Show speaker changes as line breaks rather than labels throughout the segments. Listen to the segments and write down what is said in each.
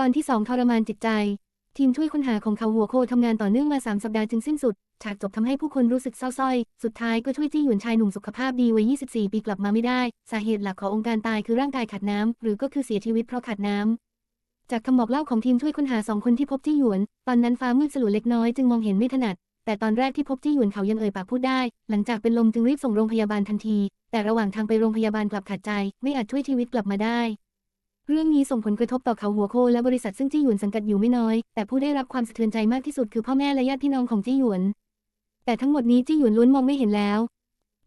ตอนที่สองทรมานจิตใจ ทีมช่วยค้นหาของเขาหัวโคทำงานต่อเนื่องมา 3 สัปดาห์จึงสิ้นสุด ฉากจบทำให้ผู้คนรู้สึกเศร้าส้อย สุดท้ายก็ช่วยจี้หยวนชายหนุ่มสุขภาพดีวัย 24 ปีกลับมาไม่ได้ สาเหตุหลักขององค์การตายคือร่างกายขาดน้ำหรือก็คือเสียชีวิตเพราะขาดน้ำจากคำบอกเล่าของทีมช่วยค้นหาสองคนที่พบจี้หยวน ตอนนั้นฟ้ามืดสลัวเล็กน้อยจึงมองเห็นไม่ถนัด แต่ตอนแรกที่พบจี้หยวนเขายังเอ่ยปากพูดได้ หลังจากเป็นลมจึงรีบส่งโรงพยาบาลทันที แต่ระหว่างทางไปโรงพยาบาลกลับขาดใจ ไม่อาจช่วยชีวิตกลับมาได้ เรื่องนี้ส่งผลกระทบต่อเขาหัวโคและบริษัทซึ่งจี้หยวนสังกัดอยู่ไม่น้อย แต่ผู้ได้รับความสะเทือนใจมากที่สุดคือพ่อแม่และญาติพี่น้องของจี้หยวน แต่ทั้งหมดนี้จี้หยวนล้วนมองไม่เห็นแล้ว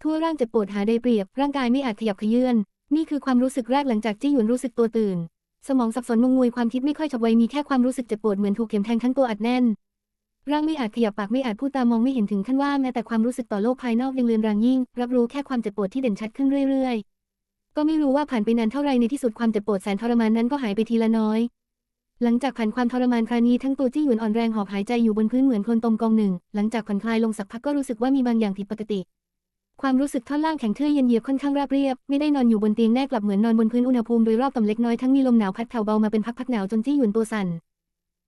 ทั่วร่างเจ็บปวดหาได้เปรียบ ร่างกายไม่อาจขยับเขยื้อน นี่คือความรู้สึกแรกหลังจากจี้หยวนรู้สึกตัวตื่น สมองสับสนงงงวยความคิดไม่ค่อยฉับไวมีแค่ความรู้สึกเจ็บปวดเหมือนถูกเข็มแทงทั้งตัวอัดแน่น ร่างไม่อาจขยับปากไม่อาจพูดตามองไม่เห็นถึงขั้นว่าแม้แต่ความรู้สึกต่อโลกภายนอกยังเลือนรางยิ่ง รับรู้แค่ความเจ็บปวดที่เด่นชัดขึ้นเรื่อยๆ ก็ไม่รู้ว่าผ่านไปนานเท่าไรในที่สุดความเจ็บปวดแสนทรมานนั้นก็หายไปทีละน้อย หลังจากผ่านความทรมานคราวนี้ทั้งตัวจี้หยวนอ่อนแรงหอบหายใจอยู่บนพื้นเหมือนคนตมกองหนึ่ง หลังจากผ่อนคลายลงสักพักก็รู้สึกว่ามีบางอย่างผิดปกติ ความรู้สึกท่อนล่างแข็งทื่อเย็นเยียบค่อนข้างราบเรียบ ไม่ได้นอนอยู่บนเตียงแน่กลับเหมือนนอนบนพื้นอุณหภูมิโดยรอบต่ำเล็กน้อยทั้งมีลมหนาวพัดแผ่วเบามาเป็นพักๆหนาวจนจี้หยวนตัวสั่น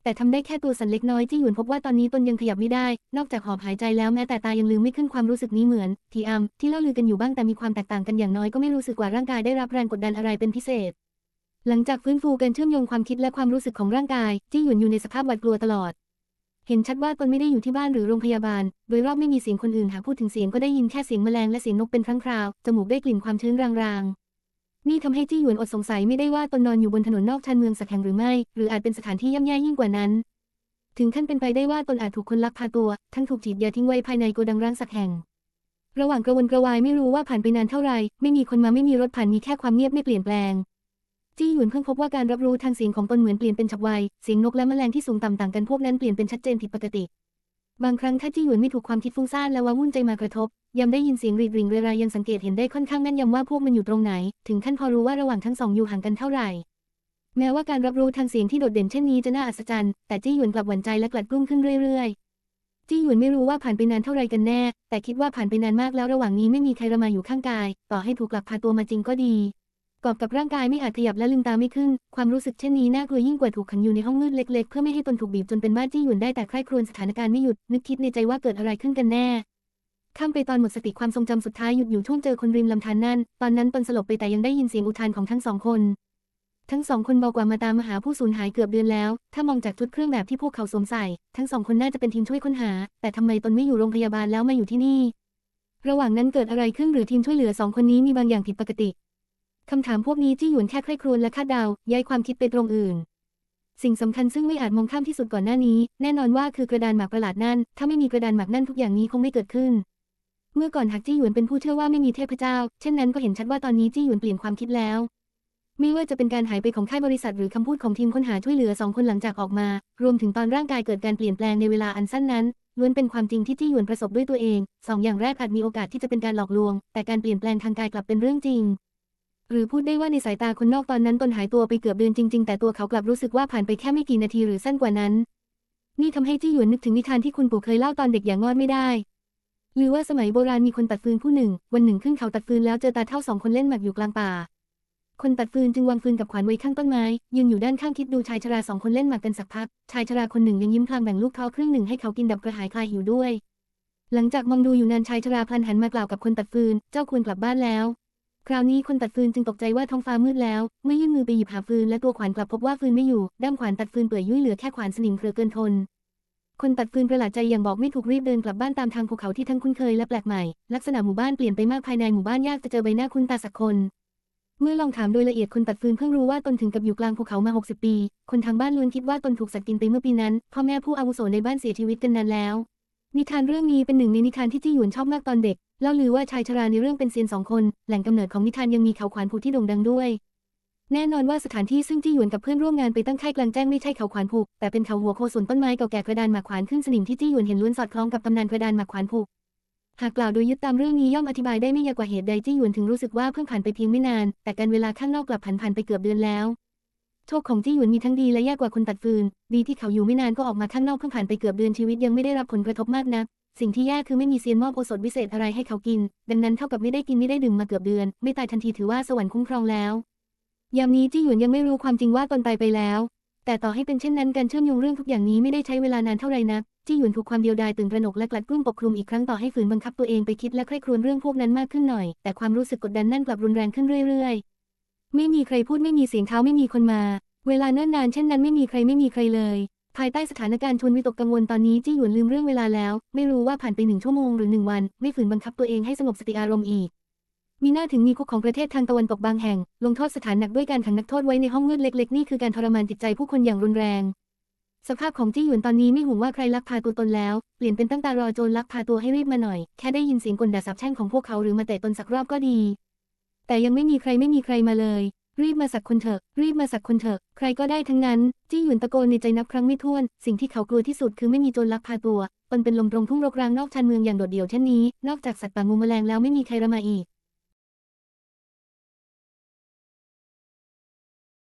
แต่ทำได้แค่ตัวสันเล็กน้อยจี้หยวนพบว่าตอนนี้ตนยังขยับไม่ได้ นอกจากหอบหายใจแล้วแม้แต่ตายังลืมไม่ขึ้นความรู้สึกนี้เหมือน ทีอัมที่เล่าลือกันอยู่บ้างแต่มีความแตกต่างกันอย่างน้อยก็ไม่รู้สึกว่าร่างกายได้รับแรงกดดันอะไรเป็นพิเศษ หลังจากฟื้นฟูการเชื่อมโยงความคิดและความรู้สึกของร่างกายจี้หยวนอยู่ในสภาพหวาดกลัวตลอด เห็นชัดว่าตนไม่ได้อยู่ที่บ้านหรือโรงพยาบาล โดยรอบไม่มีเสียงคนอื่นหากพูดถึงเสียงก็ได้ยินแค่เสียงแมลงและเสียงนกเป็นครั้งคราวจมูกได้กลิ่นความชื้นรางๆ นี่ทำให้จี้หยวนอดสงสัยไม่ได้ว่าตนนอนอยู่บนถนนนอกชานเมืองสักแห่งหรือไม่ หรืออาจเป็นสถานที่ย่ำแย่ยิ่งกว่านั้น ถึงขั้นเป็นไปได้ว่าตนอาจถูกคนลักพาตัว ทั้งถูกจีบยาทิ้งไว้ภายในโกดังร้างสักแห่ง ระหว่างกระวนกระวายไม่รู้ว่าผ่านไปนานเท่าไร ไม่มีคนมาไม่มีรถผ่านมีแค่ความเงียบไม่เปลี่ยนแปลง จี้หยวนเพิ่งพบว่าการรับรู้ทางเสียงของตนเหมือนเปลี่ยนเป็นฉับไว เสียงนกและแมลงที่สูงต่ำต่างกันพวกนั้นเปลี่ยนเป็นชัดเจนผิดปกติ บางครั้งถ้าจี้หยวนไม่ถูกความคิดฟุ้งซ่านและว้าวุ่นใจมากระทบ ยามได้ยินเสียงรีดริงเรไรยังสังเกตเห็นได้ค่อนข้างแม่นยำว่าพวกมันอยู่ตรงไหน ถึงขั้นพอรู้ว่าระหว่างทั้งสองอยู่ห่างกันเท่าไหร่ แม้ว่าการรับรู้ทางเสียงที่โดดเด่นเช่นนี้จะน่าอัศจรรย์ แต่จี้หยวนกลับหวั่นใจและกลัดกลุ้มขึ้นเรื่อยๆ จี้หยวนไม่รู้ว่าผ่านไปนานเท่าไรกันแน่ แต่คิดว่าผ่านไปนานมากแล้วระหว่างนี้ไม่มีใครระมาอยู่ข้างกาย ต่อให้ถูกลักพาตัวมาจริงก็ดี กอบกับร่างกายไม่อาจขยับและลืมตาไม่ขึ้น ความรู้สึกเช่นนี้น่ากลัวยิ่งกว่าถูกขังอยู่ในห้องมืดเล็ก ๆ เพื่อไม่ให้ตนถูกบีบจนเป็นบ้าจี้หยวนได้แต่ใคร่ครวญสถานการณ์ไม่หยุด นึกคิดในใจว่าเกิดอะไรขึ้นกันแน่ ข้ามไปตอนหมดสติความทรงจำสุดท้ายหยุดอยู่ช่วงเจอคนริมลำธารนั่น ตอนนั้นตนสลบไปแต่ยังได้ยินเสียงอุทานของทั้งสองคน ทั้งสองคนเบากว่ามาตามมหาผู้สูญหายเกือบเดือนแล้ว ถ้ามองจากชุดเครื่องแบบที่พวกเขาสวมใส่ ทั้งสองคนน่าจะเป็นทีมช่วยค้นหา แต่ทำไมตนไม่อยู่โรงพยาบาลแล้วมาอยู่ที่นี่ ระหว่างนั้นเกิดอะไรขึ้นหรือทีมช่วยเหลือสองคนนี้มีบางอย่างผิดปกติคำถามพวกนี้จี้หยวนแค่ใคร่ครวญและคาดเดา ย้ายความคิดไปตรงอื่นสิ่งสำคัญซึ่งไม่อาจมองข้ามที่สุดก่อนหน้านี้ แน่นอนว่าคือกระดานหมากประหลาดนั่น ถ้าไม่มีกระดานหมากนั่นทุกอย่างนี้คงไม่เกิดขึ้น เมื่อก่อนหากจี้หยวนเป็นผู้เชื่อว่าไม่มีเทพเจ้า เช่นนั้นก็เห็นชัดว่าตอนนี้จี้หยวนเปลี่ยนความคิดแล้ว ไม่ว่าจะเป็นการหายไปของค่ายบริษัทหรือคำพูดของทีมค้นหาช่วยเหลือสองคนหลังจากออกมา รวมถึงตอนร่างกายเกิดการเปลี่ยนแปลงในเวลาอันสั้นนั้นล้วนเป็นความจริงที่จี้หยวนประสบด้วยตัวเองสองอย่างแรกอาจมีโอกาสที่จะเป็นการหลอกลวง แต่การเปลี่ยนแปลงทางกายกลับเป็นเรื่องจริง หรือพูดได้ว่าในสายตาคนนอกตอนนั้นตนหายตัวไปเกือบเดือนจริง ๆ แต่ตัวเขากลับรู้สึกว่าผ่านไปแค่ไม่กี่นาทีหรือสั้นกว่านั้น นี่ทำให้จี้หยวนนึกถึงนิทานที่คุณปู่เคยเล่าตอนเด็กอย่างงอดไม่ได้ หรือว่าสมัยโบราณมีคนตัดฟืนผู้หนึ่ง วันหนึ่งขึ้นเขาตัดฟืนแล้วเจอตาเท่าสองคนเล่นหมากอยู่กลางป่า คนตัดฟืนจึงวางฟืนกับขวานไว้ข้างต้นไม้ยืนอยู่ด้านข้างคิดดูชายชราสองคนเล่นหมากกันสักพัก ชายชราคนหนึ่งยังยิ้มพลางแบ่งลูกท้อครึ่งหนึ่งให้เขากินดับกระหายคลายหิวด้วย หลังจากมองดูอยู่นานชายชราพลันหันมากล่าวกับคนตัดฟืน เจ้าควรกลับบ้านแล้ว คราวนี้คนตัดฟืนจึงตกใจว่าท้องฟ้ามืดแล้ว เมื่อยื่นมือไปหยิบหาฟืนและตัวขวานกลับพบว่าฟืนไม่อยู่ด้ามขวานตัดฟืนเปื่อยยุ่ยเหลือแค่ขวานสนิมเครือเกินทน คนตัดฟืนประหลาดใจอย่างบอกไม่ถูกรีบเดินกลับบ้านตามทางภูเขาที่ทั้งคุ้นเคยและแปลกใหม่ ลักษณะหมู่บ้านเปลี่ยนไปมากภายในหมู่บ้านยากจะเจอใบหน้าคุ้นตาสักคน เมื่อลองถามโดยละเอียดคนตัดฟืนเพิ่งรู้ว่าตนถึงกับอยู่กลางภูเขามา 60 ปี คนทางบ้านล้วนคิดว่าตนถูกสัตว์กินไปเมื่อปีนั้น พ่อแม่ผู้อาวุโสในบ้านเสียชีวิตกันนานแล้ว นิทานเรื่องนี้เป็นหนึ่งในนิทานที่จี้หยวนชอบมากตอนเด็กเล่าลือว่าชายชราในเรื่องเป็นเซียนสองคน แหล่งกำเนิดของนิทานยังมีเขาขวานผูที่โด่งดังด้วย แน่นอนว่าสถานที่ซึ่งจี้หยวนกับเพื่อนร่วมงานไปตั้งค่ายกลางแจ้งไม่ใช่เขาขวานผูกแต่เป็นเขาหัวโคส่วนต้นไม้เก่าแก่กระดานหมากขวานขึ้นสนิมที่จี้หยวนเห็นล้วนสอดคล้องกับตำนานกระดานหมากขวานผูกหากกล่าวโดยยึดตามเรื่องนี้ย่อมอธิบายได้ไม่ยากกว่าเหตุใดจี้หยวนถึงรู้สึกว่าเพิ่งผ่านไปเพียงไม่นาน แต่การเวลาข้างนอกกลับผันผ่านไปเกือบเดือนแล้วโชคของจี้หยวนมีทั้งดีและแย่กว่าคนตัดฟืน ดีที่เขาอยู่ไม่นานก็ออกมาข้างนอกเพิ่งผ่านไปเกือบเดือนชีวิตยังไม่ได้รับผลกระทบมากนัก สิ่งที่แย่คือไม่มีเซียนมอบโอสถวิเศษอะไรให้เขากิน ดังนั้นเท่ากับไม่ได้กินไม่ได้ดื่มมาเกือบเดือน ไม่ตายทันทีถือว่าสวรรค์คุ้มครองแล้ว ยามนี้จี้หยวนยังไม่รู้ความจริงว่าตนตายไปแล้ว แต่ต่อให้เป็นเช่นนั้นการเชื่อมโยงเรื่องทุกอย่างนี้ไม่ได้ใช้เวลานานเท่าไหร่นักจี้หยวนถูกความเดียวดายตื่นตระหนกและกลัดกลุ้มปกคลุมอีกครั้งต่อให้ฝืนบังคับตัวเองไปคิดและใคร่ครวญเรื่องพวกนั้นมากขึ้นหน่อย แต่ความรู้สึกกดดันนั่นกลับรุนแรงขึ้นเรื่อยๆ ไม่มีใครพูดไม่มีเสียงเท้าไม่มีคนมา เวลาเนิ่นนานเช่นนั้นไม่มีใครไม่มีใครเลย ภายใต้สถานการณ์ชวนวิตกกังวลตอนนี้จี้หยวนลืมเรื่องเวลาแล้ว ไม่รู้ว่าผ่านไปหนึ่งชั่วโมงหรือหนึ่งวัน ไม่ฝืนบังคับตัวเองให้สงบสติอารมณ์อีก มีหน้าถึงมีคุกของประเทศทางตะวันตกบางแห่ง ลงโทษสถานหนักด้วยการขังนักโทษไว้ในห้องมืดเล็กๆ นี่คือการทรมานจิตใจผู้คนอย่างรุนแรง สภาพของจี้หยวนตอนนี้ไม่ห่วงว่าใครลักพาตัวตนแล้ว เปลี่ยนเป็นตั้งตารอโจรลักพาตัวให้รีบมาหน่อย แค่ได้ยินเสียงกลด่าสาปแช่งของพวกเขาหรือมาเตะตนสักรอบก็ดี แต่ยังไม่มีใครไม่มีใครมาเลย รีบมาสักคนเถอะ รีบมาสักคนเถอะ ใครก็ได้ทั้งนั้น จี้หยวนตะโกนในใจนับครั้งไม่ถ้วน สิ่งที่เขากลัวที่สุดคือไม่มีโจรลักพาตัวตนเป็นลมตรงทุ่งรกร้างนอกชานเมืองอย่างโดดเดี่ยวเช่นนี้ นอกจากสัตว์ป่างูแมลงแล้วไม่มีใครระมาอีก